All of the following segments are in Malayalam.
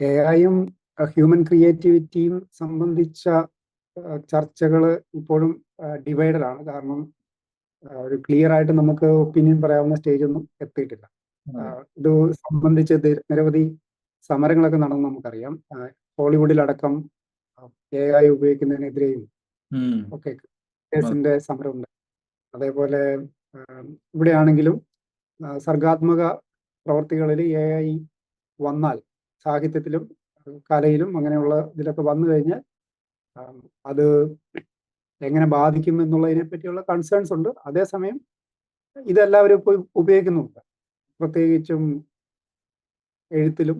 എ ഐയും ഹ്യൂമൻ ക്രിയേറ്റിവിറ്റിയും സംബന്ധിച്ച ചർച്ചകൾ ഇപ്പോഴും ഡിവൈഡഡ് ആണ്. കാരണം ഒരു ക്ലിയർ ആയിട്ട് നമുക്ക് ഒപ്പീനിയൻ പറയാവുന്ന സ്റ്റേജ് ഒന്നും എത്തിയിട്ടില്ല. ഇത് സംബന്ധിച്ച് നിരവധി സമരങ്ങളൊക്കെ നടന്നു നമുക്കറിയാം. ഹോളിവുഡിലടക്കം എ ഐ ഉപയോഗിക്കുന്നതിനെതിരെയും. ഒക്കെ കേസിന്റെ സമരമുണ്ട്. അതേപോലെ ഇവിടെയാണെങ്കിലും സർഗാത്മക പ്രവർത്തികളിൽ എ ഐ വന്നാൽ സാഹിത്യത്തിലും കലയിലും അങ്ങനെയുള്ള ഇതിലൊക്കെ വന്നു കഴിഞ്ഞാൽ അത് എങ്ങനെ ബാധിക്കും എന്നുള്ളതിനെ പറ്റിയുള്ള കൺസേൺസ് ഉണ്ട്. അതേസമയം ഇതെല്ലാവരും ഇപ്പോൾ ഉപയോഗിക്കുന്നുണ്ട്. പ്രത്യേകിച്ചും എഴുത്തിലും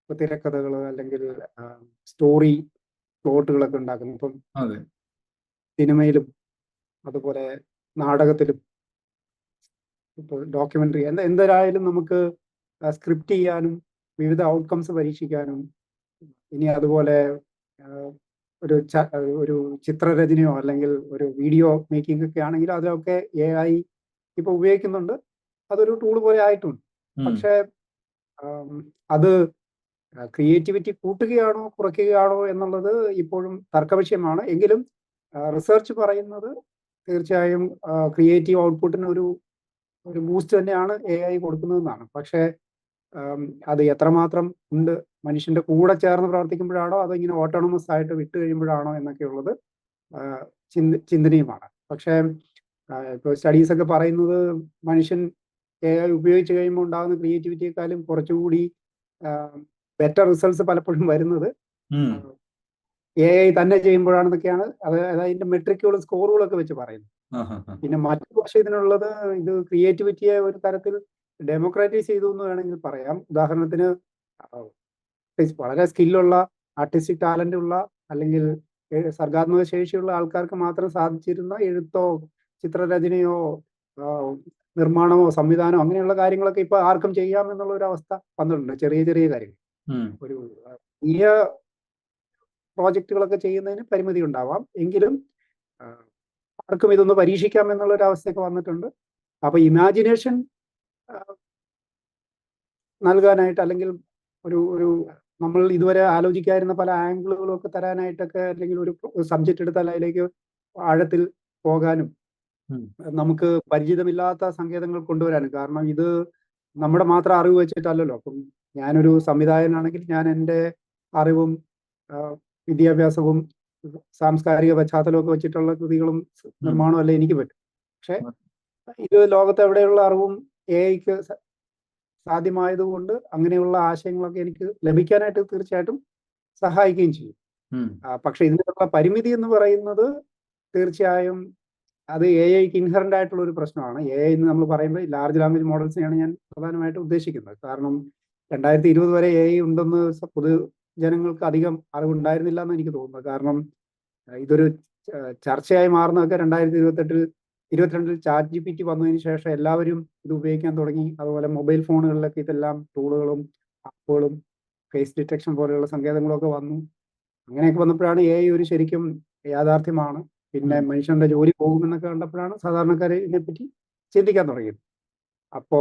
ഇപ്പൊ തിരക്കഥകൾ അല്ലെങ്കിൽ സ്റ്റോറി പ്ലോട്ടുകളൊക്കെ ഉണ്ടാക്കുന്നു. ഇപ്പം സിനിമയിലും അതുപോലെ നാടകത്തിലും ഇപ്പോൾ ഡോക്യുമെന്ററി എന്താ എന്തായാലും നമുക്ക് സ്ക്രിപ്റ്റ് ചെയ്യാനും വിവിധ ഔട്ട്കംസ് പരീക്ഷിക്കാനും ഇനി അതുപോലെ ഒരു ഒരു ചിത്രരചനയോ അല്ലെങ്കിൽ ഒരു വീഡിയോ മേക്കിംഗ് ഒക്കെ ആണെങ്കിലും അതിലൊക്കെ എ ഐ ഇപ്പൊ ഉപയോഗിക്കുന്നുണ്ട്. അതൊരു ടൂൾ പോലെ ആയിട്ടുണ്ട്. പക്ഷെ അത് ക്രിയേറ്റിവിറ്റി കൂട്ടുകയാണോ കുറയ്ക്കുകയാണോ എന്നുള്ളത് ഇപ്പോഴും തർക്കവിഷയമാണ്. എങ്കിലും റിസർച്ച് പറയുന്നത് തീർച്ചയായും ക്രിയേറ്റീവ് ഔട്ട്പുട്ടിന് ഒരു ഒരു ബൂസ്റ്റ് തന്നെയാണ് എ ഐ കൊടുക്കുന്നതെന്നാണ്. പക്ഷേ അത് എത്രമാത്രം ഉണ്ട്? മനുഷ്യന്റെ കൂടെ ചേർന്ന് പ്രവർത്തിക്കുമ്പോഴാണോ? അതോ ഇങ്ങനെ ഓട്ടോണമസ് ആയിട്ട് വിട്ടു കഴിയുമ്പോഴാണോ എന്നൊക്കെയുള്ളത് ഉള്ളത് ചിന്ത ചിന്തനീയമാണ്. പക്ഷേ ഇപ്പോൾ സ്റ്റഡീസ് ഒക്കെ പറയുന്നത് മനുഷ്യൻ എ ഐ ഉപയോഗിച്ച് കഴിയുമ്പോൾ ഉണ്ടാകുന്ന ക്രിയേറ്റിവിറ്റിയെക്കാളും കുറച്ചുകൂടി ബെറ്റർ റിസൾട്ട്സ് പലപ്പോഴും വരുന്നത്. എ ഐ തന്നെ ചെയ്യുമ്പോഴാണെന്നൊക്കെയാണ് അത് അത് അതിന്റെ മെട്രിക്കുകളും സ്കോറുകളും ഒക്കെ വെച്ച് പറയുന്നത്. പിന്നെ മറ്റു പക്ഷേ ഇതിനുള്ളത് ഇത് ക്രിയേറ്റിവിറ്റിയെ ഒരു തരത്തിൽ ഡെമോക്രാറ്റൈസ് ചെയ്തു എന്ന് വേണമെങ്കിൽ പറയാം. ഉദാഹരണത്തിന് വളരെ സ്കില്ലുള്ള ആർട്ടിസ്റ്റിക് ടാലന്റ് ഉള്ള അല്ലെങ്കിൽ സർഗാത്മക ശേഷിയുള്ള ആൾക്കാർക്ക് മാത്രം സാധിച്ചിരുന്ന എഴുത്തോ ചിത്രരചനയോ നിർമ്മാണമോ സംവിധാനമോ അങ്ങനെയുള്ള കാര്യങ്ങളൊക്കെ ഇപ്പൊ ആർക്കും ചെയ്യാം എന്നുള്ള ഒരു അവസ്ഥ വന്നിട്ടുണ്ട്. ചെറിയ ചെറിയ കാര്യങ്ങൾ. ഒരു വലിയ പ്രോജക്റ്റുകളൊക്കെ ചെയ്യുന്നതിന് പരിമിതി ഉണ്ടാവാം. എങ്കിലും ആർക്കും ഇതൊന്ന് പരീക്ഷിക്കാം എന്നുള്ള ഒരു അവസ്ഥയൊക്കെ വന്നിട്ടുണ്ട്. അപ്പൊ ഇമാജിനേഷൻ നൽകാനായിട്ട് അല്ലെങ്കിൽ ഒരു ഒരു നമ്മൾ ഇതുവരെ ആലോചിക്കാതിരുന്ന പല ആംഗിളുകളും ഒക്കെ തരാനായിട്ടൊക്കെ അല്ലെങ്കിൽ ഒരു സബ്ജക്റ്റ് എടുത്താൽ അതിലേക്ക് ആഴത്തിൽ പോകാനും നമുക്ക് പരിചിതമില്ലാത്ത സങ്കേതങ്ങൾ കൊണ്ടുവരാനും. കാരണം ഇത് നമ്മുടെ മാത്രം അറിവ് വെച്ചിട്ടല്ലല്ലോ. അപ്പം ഞാനൊരു സംവിധായകനാണെങ്കിൽ ഞാൻ എന്റെ അറിവും വിദ്യാഭ്യാസവും സാംസ്കാരിക പശ്ചാത്തലവും ഒക്കെ വെച്ചിട്ടുള്ള കൃതികളും നിർമ്മാണവും അല്ലേ എനിക്ക് പറ്റും. പക്ഷെ ഇത് ലോകത്തെവിടെയുള്ള അറിവും എ ഐക്ക് സാധ്യമായതുകൊണ്ട് അങ്ങനെയുള്ള ആശയങ്ങളൊക്കെ എനിക്ക് ലഭിക്കാനായിട്ട് തീർച്ചയായിട്ടും സഹായിക്കുകയും ചെയ്യും. പക്ഷെ ഇതിനുള്ള പരിമിതി എന്ന് പറയുന്നത് തീർച്ചയായും അത് എ ഐക്ക് ഇൻഹറന്റ് ആയിട്ടുള്ള ഒരു പ്രശ്നമാണ്. എ ഐ എന്ന് നമ്മൾ പറയുമ്പോൾ ലാർജ് ലാംഗ്വേജ് മോഡൽസിനെയാണ് ഞാൻ പ്രധാനമായിട്ട് ഉദ്ദേശിക്കുന്നത്. കാരണം രണ്ടായിരത്തി ഇരുപത് വരെ എ ഐ ഉണ്ടെന്ന് പൊതു ജനങ്ങൾക്ക് അധികം അറിവുണ്ടായിരുന്നില്ല എന്ന് എനിക്ക് തോന്നുന്നത് കാരണം ഇതൊരു ചർച്ചയായി മാറുന്നതൊക്കെ രണ്ടായിരത്തി ഇരുപത്തെട്ടിൽ ഇരുപത്തിരണ്ടിൽ ചാറ്റ് ജി പി ടി വന്നതിന് ശേഷം എല്ലാവരും ഇത് ഉപയോഗിക്കാൻ തുടങ്ങി. അതുപോലെ മൊബൈൽ ഫോണുകളിലൊക്കെ ഇതെല്ലാം ടൂളുകളും ആപ്പുകളും ഫേസ് ഡിറ്റക്ഷൻ പോലെയുള്ള സങ്കേതങ്ങളൊക്കെ വന്നു. അങ്ങനെയൊക്കെ വന്നപ്പോഴാണ് എ ഒരു ശരിക്കും യാഥാർത്ഥ്യമാണ്. പിന്നെ മനുഷ്യന്റെ ജോലി പോകുമെന്നൊക്കെ കണ്ടപ്പോഴാണ് സാധാരണക്കാരെ ഇതിനെപ്പറ്റി ചിന്തിക്കാൻ തുടങ്ങിയത്. അപ്പോ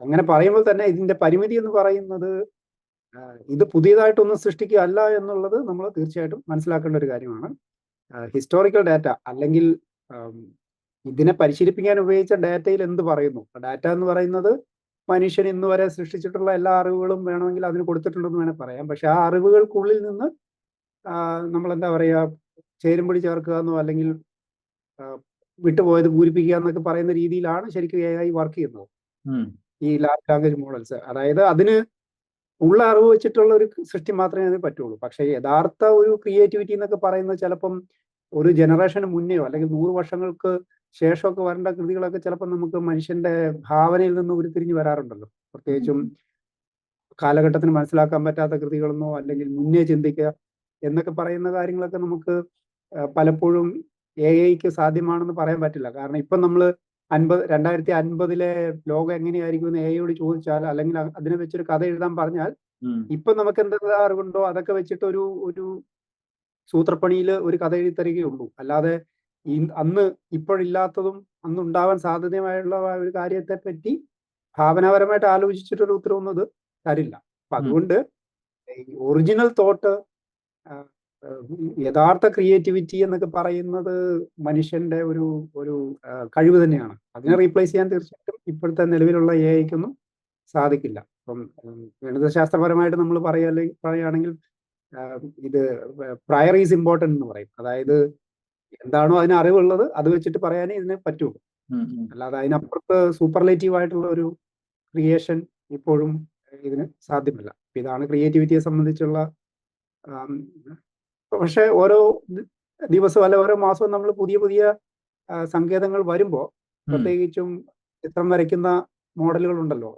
അങ്ങനെ പറയുമ്പോൾ തന്നെ ഇതിന്റെ പരിമിതി എന്ന് പറയുന്നത് ഇത് പുതിയതായിട്ടൊന്നും സൃഷ്ടിക്കുക അല്ല എന്നുള്ളത് നമ്മൾ തീർച്ചയായിട്ടും മനസ്സിലാക്കേണ്ട ഒരു കാര്യമാണ്. ഹിസ്റ്റോറിക്കൽ ഡാറ്റ അല്ലെങ്കിൽ ഇതിനെ പരിശീലിപ്പിക്കാൻ ഉപയോഗിച്ച ഡാറ്റയിൽ എന്ത് പറയുന്നു? ഡാറ്റ എന്ന് പറയുന്നത് മനുഷ്യൻ ഇന്ന് വരെ സൃഷ്ടിച്ചിട്ടുള്ള എല്ലാ അറിവുകളും വേണമെങ്കിൽ അതിന് കൊടുത്തിട്ടുണ്ടെന്ന് വേണേൽ പറയാം. പക്ഷെ ആ അറിവുകൾക്കുള്ളിൽ നിന്ന് നമ്മൾ എന്താ പറയുക ചേരുംപടി ചേർക്കുക എന്നോ അല്ലെങ്കിൽ വിട്ടുപോയത് പൂരിപ്പിക്കുക എന്നൊക്കെ പറയുന്ന രീതിയിലാണ് ശരിക്കും എ ഐ വർക്ക് ചെയ്യുന്നത്. ഈ ലാർജ് ലാംഗ്വേജ് മോഡൽസ് അതായത് അതിന് ഉള്ള അറിവ് വെച്ചിട്ടുള്ള ഒരു സൃഷ്ടി മാത്രമേ അതിന് പറ്റുള്ളൂ. പക്ഷേ യഥാർത്ഥ ഒരു ക്രിയേറ്റിവിറ്റി എന്നൊക്കെ പറയുന്നത് ചിലപ്പം ഒരു ജനറേഷന് മുന്നെയോ അല്ലെങ്കിൽ നൂറ് വർഷങ്ങൾക്ക് ശേഷമൊക്കെ വരേണ്ട കൃതികളൊക്കെ ചിലപ്പോൾ നമുക്ക് മനുഷ്യന്റെ ഭാവനയിൽ നിന്ന് ഉരുത്തിരിഞ്ഞ് വരാറുണ്ടല്ലോ. പ്രത്യേകിച്ചും കാലഘട്ടത്തിന് മനസ്സിലാക്കാൻ പറ്റാത്ത കൃതികളെന്നോ അല്ലെങ്കിൽ മുന്നേ ചിന്തിക്കുക എന്നൊക്കെ പറയുന്ന കാര്യങ്ങളൊക്കെ നമുക്ക് പലപ്പോഴും എ ഐക്ക് സാധ്യമാണെന്ന് പറയാൻ പറ്റില്ല. കാരണം ഇപ്പം നമ്മൾ അൻപത് രണ്ടായിരത്തി അൻപതിലെ ലോകം എങ്ങനെയായിരിക്കും എന്ന് എ ഐയോട് ചോദിച്ചാൽ അല്ലെങ്കിൽ അതിനെ വെച്ചൊരു കഥ എഴുതാൻ പറഞ്ഞാൽ. ഇപ്പൊ നമുക്ക് എന്തെല്ലാം അറിവുണ്ടോ? അതൊക്കെ വെച്ചിട്ട് ഒരു ഒരു സൂത്രപ്പണിയിൽ ഒരു കഥ എഴുതി തരികയുള്ളൂ. അല്ലാതെ ഈ അന്ന് ഇപ്പോഴില്ലാത്തതും അന്ന് ഉണ്ടാവാൻ സാധ്യതയുള്ള ഒരു കാര്യത്തെ പറ്റി ഭാവനാപരമായിട്ട് ആലോചിച്ചിട്ടൊരു ഉത്തരവൊന്നും അത് തരില്ല. അപ്പൊ അതുകൊണ്ട് ഒറിജിനൽ തോട്ട് യഥാർത്ഥ ക്രിയേറ്റിവിറ്റി എന്നൊക്കെ പറയുന്നത് മനുഷ്യന്റെ ഒരു ഒരു കഴിവ് തന്നെയാണ്. അതിനെ റീപ്ലേസ് ചെയ്യാൻ തീർച്ചയായിട്ടും ഇപ്പോഴത്തെ നിലവിലുള്ള എ ഐക്കൊന്നും സാധിക്കില്ല. അപ്പം ഗണിതശാസ്ത്രപരമായിട്ട് നമ്മൾ പറയാൽ പറയുകയാണെങ്കിൽ ഇത് പ്രയർ ഈസ് ഇമ്പോർട്ടന്റ് എന്ന് പറയും അതായത് എന്താണോ അതിന് അറിവുള്ളത് അത് വെച്ചിട്ട് പറയാനേ ഇതിനെ പറ്റുള്ളൂ. അല്ലാതെ അതിനപ്പുറത്ത് സൂപ്പർലേറ്റീവ് ആയിട്ടുള്ള ഒരു ക്രിയേഷൻ ഇപ്പോഴും ഇതിന് സാധ്യമല്ല ഇതാണ് ക്രിയേറ്റിവിറ്റിയെ സംബന്ധിച്ചുള്ള പക്ഷെ ഓരോ ദിവസവും അല്ല ഓരോ മാസവും നമ്മൾ പുതിയ പുതിയ സങ്കേതങ്ങൾ വരുമ്പോൾ. പ്രത്യേകിച്ചും ചിത്രം വരയ്ക്കുന്ന മോഡലുകൾ ഉണ്ടല്ലോ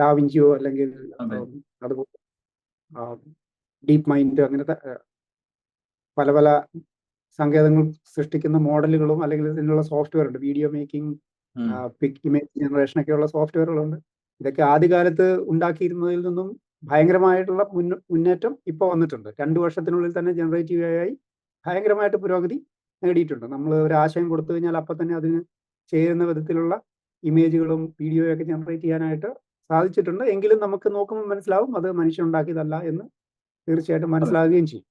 ഡാവിഞ്ചിയോ അല്ലെങ്കിൽ അതെ. അതുപോലെ ഡീപ് മൈൻഡ് അങ്ങനത്തെ പല പല സങ്കേതങ്ങൾ സൃഷ്ടിക്കുന്ന മോഡലുകളും അല്ലെങ്കിൽ ഇതിനുള്ള സോഫ്റ്റ്വെയർ ഉണ്ട്. Video making. Pic image generation ഒക്കെയുള്ള സോഫ്റ്റ്വെയറുകളുണ്ട് ഇതൊക്കെ ആദ്യകാലത്ത് ഉണ്ടാക്കിയിരുന്നതിൽ നിന്നും ഭയങ്കരമായിട്ടുള്ള മുന്നേറ്റം ഇപ്പൊ വന്നിട്ടുണ്ട്. രണ്ടു വർഷത്തിനുള്ളിൽ തന്നെ ജനറേറ്റീവ് ആയി ഭയങ്കരമായിട്ട് പുരോഗതി നേടിയിട്ടുണ്ട്. നമ്മൾ ഒരു ആശയം കൊടുത്തു കഴിഞ്ഞാൽ അപ്പം തന്നെ അതിന് ചേരുന്ന വിധത്തിലുള്ള ഇമേജുകളും വീഡിയോയൊക്കെ ജനറേറ്റ് ചെയ്യാനായിട്ട് സാധിച്ചിട്ടുണ്ട്. എങ്കിലും നമുക്ക് നോക്കുമ്പോൾ മനസ്സിലാവും അത് മനുഷ്യൻ ഉണ്ടാക്കിയതല്ല എന്ന് തീർച്ചയായിട്ടും മനസ്സിലാകുകയും ചെയ്യും.